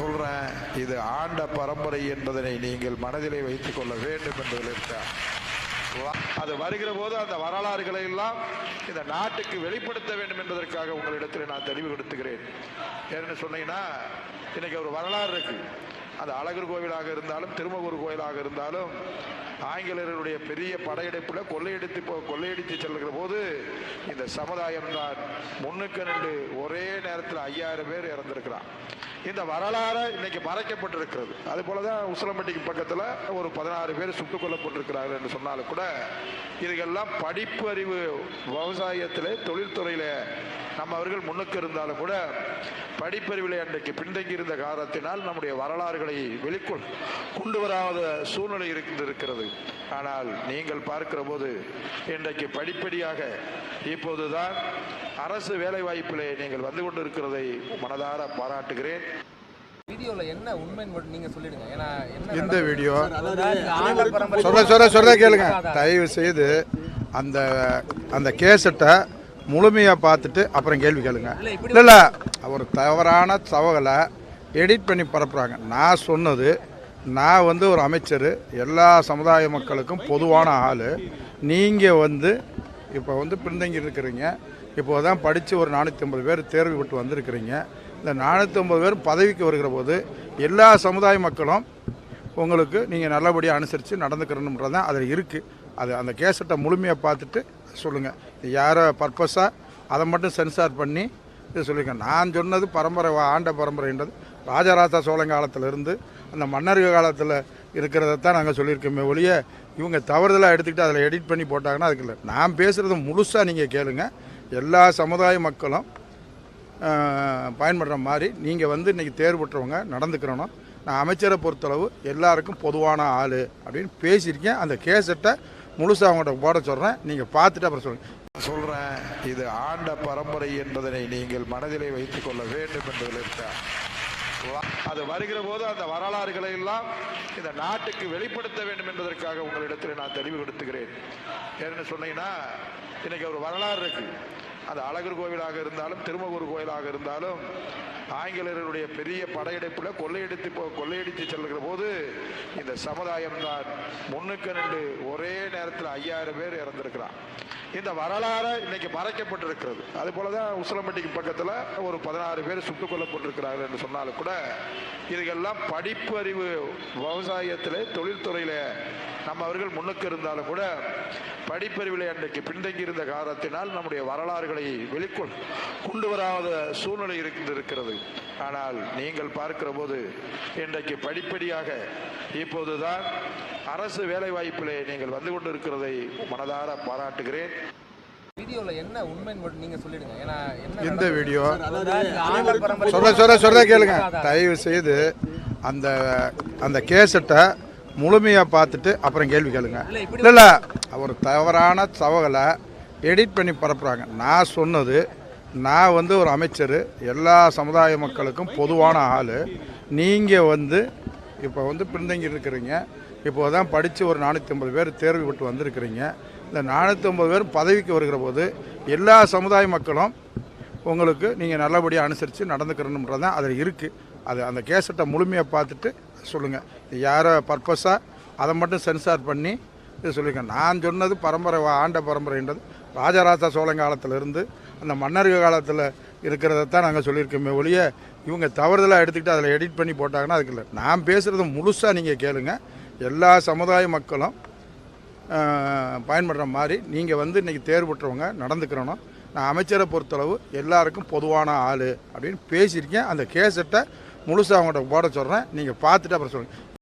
சொல்றேன் இது ஆண்ட பரம்பரை என்பதனை நீங்கள் மனதிலே வைத்துக் கொள்ள வேண்டும் என்பதில் அது வருகிற போது அந்த வரலாறுகளை எல்லாம் இந்த நாட்டுக்கு வெளிப்படுத்த வேண்டும் என்பதற்காக உங்களிடத்தில் நான் தெளிவுபடுத்துகிறேன் ஏன்னு சொன்னீங்கன்னா இன்னைக்கு ஒரு வரலாறு இருக்கு. அது அழகர் கோவிலாக இருந்தாலும் திருமகூர் கோயிலாக இருந்தாலும் ஆங்கிலேயர்களுடைய பெரிய படையெடுப்பில் கொள்ளையடித்து போ கொள்ளையடித்து செல்கிற போது இந்த சமுதாயம் தான் முன்னுக்கு நின்று ஒரே நேரத்தில் ஐயாயிரம் பேர் இறந்திருக்கிறான். இந்த வரலாறு இன்னைக்கு மறைக்கப்பட்டிருக்கிறது. அது போல தான் உசிலம்பட்டிக்கு பக்கத்தில் ஒரு பதினாறு பேர் சுட்டுக் கொல்லப்பட்டிருக்கிறார்கள் என்று சொன்னாலும் கூட இதுக்கெல்லாம் படிப்பு அறிவு விவசாயத்தில் தொழில்துறையில் நம்ம அவர்கள் முன்னுக்கு இருந்தாலும் கூட படிப்பறிவில் அன்றைக்கு பின்தங்கி இருந்த காரணத்தினால் நம்முடைய வரலாறுகளை வெளிக்கொள் கொண்டு வராத சூழ்நிலை இருந்திருக்கிறது. ஆனால் நீங்கள் பார்க்கிற போது இன்றைக்கு படிப்படியாக இப்போதுதான் அரசு வேலைவாய்ப்பிலே நீங்கள் வந்து கொண்டிருக்கிறதை மனதார பாராட்டுகிறேன். வீடியோல என்ன உண்மைன்னு நீங்க சொல்லிடுங்க. ஏன்னா என்ன எந்த வீடியோ? சொல்ல சொல்ல சொல்ல கேளுங்க. தயவு செய்து அந்த அந்த கேசட்டை முழுமையாக பார்த்துட்டு அப்புறம் கேள்வி கேளுங்க. இல்லை இல்லை ஒரு தவறான தகவலை எடிட் பண்ணி பரப்புகிறாங்க நான் சொன்னது நான் வந்து ஒரு அமைச்சர் எல்லா சமுதாய மக்களுக்கும் பொதுவான ஆள். நீங்கள் வந்து இப்போ வந்து பின்தங்கி இருக்கிறீங்க இப்போ தான் படித்து ஒரு நானூற்றி ஐம்பது பேர் தேர்வு விட்டு வந்திருக்கிறீங்க. இந்த நானூற்றி ஐம்பது பேர் பதவிக்கு வருகிற போது எல்லா சமுதாய மக்களும் உங்களுக்கு நீங்கள் நல்லபடியாக அனுசரித்து நடந்துக்கிறணுன்றது தான் அதில் இருக்குது அது அந்த கேசட்டை முழுமையாக பார்த்துட்டு சொல்லுங்கள் யாரோ பர்பஸாக அதை மட்டும் சென்சார் பண்ணி இது சொல்லியிருக்க நான் சொன்னது பரம்பரை வா- ஆண்ட பரம்பரைன்றது. ராஜராஜ சோழன் காலத்திலிருந்து அந்த மன்னர்கள் காலத்தில் இருக்கிறத தான் நாங்கள் சொல்லியிருக்கோமே ஒழிய இவங்க தவறுதலாக எடுத்துக்கிட்டு அதில் எடிட் பண்ணி போட்டாங்கன்னா அதுக்கு இல்லை. நான் பேசுகிறது முழுசாக நீங்கள் கேளுங்க. எல்லா சமுதாய மக்களும் பயன்படுற மாதிரி நீங்கள் வந்து இன்றைக்கி தேர்வு பெற்றவங்க நடந்துக்கிறணும். நான் அமைச்சரை பொறுத்தளவு எல்லாருக்கும் பொதுவான ஆள் அப்படின்னு பேசியிருக்கேன். அந்த கேசட்டை முழுசாக அவங்கள்ட்ட போட சொல்கிறேன் நீங்கள் பார்த்துட்டு அப்புறம் சொல்லுங்கள் சொல்கிறேன் இது ஆண்ட பரம்பரை என்பதனை நீங்கள் மனதிலே வைத்துக் கொள்ள வேண்டும் என்பதில் அது வருகிற போது அந்த வரலாறுகளை எல்லாம் இந்த நாட்டுக்கு வெளிப்படுத்த வேண்டும் என்பதற்காக உங்களிடத்தில் நான் தெளிவுபடுத்துகிறேன் ஏன்னு சொன்னீங்கன்னா இன்னைக்கு ஒரு வரலாறு இருக்கு. அது அழகர் கோவிலாக இருந்தாலும் திருமகூர் கோயிலாக இருந்தாலும் ஆங்கிலேயர்களுடைய பெரிய படையெடுப்பில் கொள்ளையடித்து போ கொள்ளையடித்து செல்கிற போது இந்த சமுதாயம் தான் முன்னுக்கு நின்று ஒரே நேரத்தில் ஐயாயிரம் பேர் இறந்திருக்கிறான். இந்த வரலாறு இன்னைக்கு மறைக்கப்பட்டிருக்கிறது. அது போல தான் உசிலம்பட்டிக்கு பக்கத்தில் ஒரு பதினாறு பேர் சுட்டுக் கொல்லப்பட்டிருக்கிறார்கள் என்று சொன்னாலும் கூட இதுக்கெல்லாம் படிப்பறிவு விவசாயத்தில் தொழில்துறையில் நம்ம அவர்கள் முன்னுக்கு இருந்தாலும் கூட படிப்பறிவிலே அன்றைக்கு பின்தங்கி இருந்த காரணத்தினால் நம்முடைய வரலாறுகளை வெளிக்கொள் கொண்டு வராத சூழ்நிலை இருந்திருக்கிறது. ஆனால் நீங்கள் பார்க்கிற போது இன்றைக்கு படிப்படியாக இப்போதுதான் அரசு வேலைவாய்ப்பிலே நீங்கள் வந்து கொண்டிருக்கிறதை மனதார பாராட்டுகிறேன். வீடியோல என்ன உண்மைன்னு மட்டும் நீங்க சொல்லிடுங்க. ஏன்னா என்ன எந்த வீடியோ? சொல்ல சொல்ல சொல்ல கேளுங்க. தயவு செய்து அந்த அந்த கேசட்டை முழுமையாக பார்த்துட்டு அப்புறம் கேள்வி கேளுங்க. இல்லை இல்லை ஒரு தவறான தகவலை எடிட் பண்ணி பரப்புகிறாங்க நான் சொன்னது நான் வந்து ஒரு அமைச்சர் எல்லா சமுதாய மக்களுக்கும் பொதுவான ஆள். நீங்கள் வந்து இப்போ வந்து பின்தங்கி இருக்கிறீங்க. இப்போ தான் படித்து ஒரு நானூற்றி ஐம்பது பேர் தேர்வு விட்டு வந்திருக்கிறீங்க. இந்த நானூற்றி ஐம்பது பேர் பதவிக்கு வருகிற போது எல்லா சமுதாய மக்களும் உங்களுக்கு நீங்கள் நல்லபடியாக அனுசரித்து நடந்துக்கிறணுன்றது தான் அதில் இருக்குது அது அந்த கேசட்டை முழுமையாக பார்த்துட்டு சொல்லுங்கள் யாரோ பர்பஸாக அதை மட்டும் சென்சார் பண்ணி இது சொல்லியிருக்கேன். நான் சொன்னது பரம்பரை வா- ஆண்ட பரம்பரைன்றது ராஜராஜ சோழன் காலத்திலிருந்து அந்த மன்னர்கள் காலத்தில் இருக்கிறத தான் நாங்கள் சொல்லியிருக்கோமே ஒழிய இவங்க தவறுதலாக எடுத்துக்கிட்டு அதில் எடிட் பண்ணி போட்டாங்கன்னா அதுக்கு இல்லை. நான் பேசுகிறது முழுசாக நீங்கள் கேளுங்க. எல்லா சமுதாய மக்களும் பயன்படுற மாதிரி நீங்கள் வந்து இன்றைக்கி தேர்வு பெற்றவங்க நடந்துக்கிறணும். நான் அமைச்சரை பொறுத்தளவு எல்லாருக்கும் பொதுவான ஆள் அப்படின்னு பேசியிருக்கேன். அந்த கேசட்டை முழுசாக அவங்கள்ட்ட போட சொல்கிறேன் நீங்கள் பார்த்துட்டு அப்புறம் சொல்லுங்கள்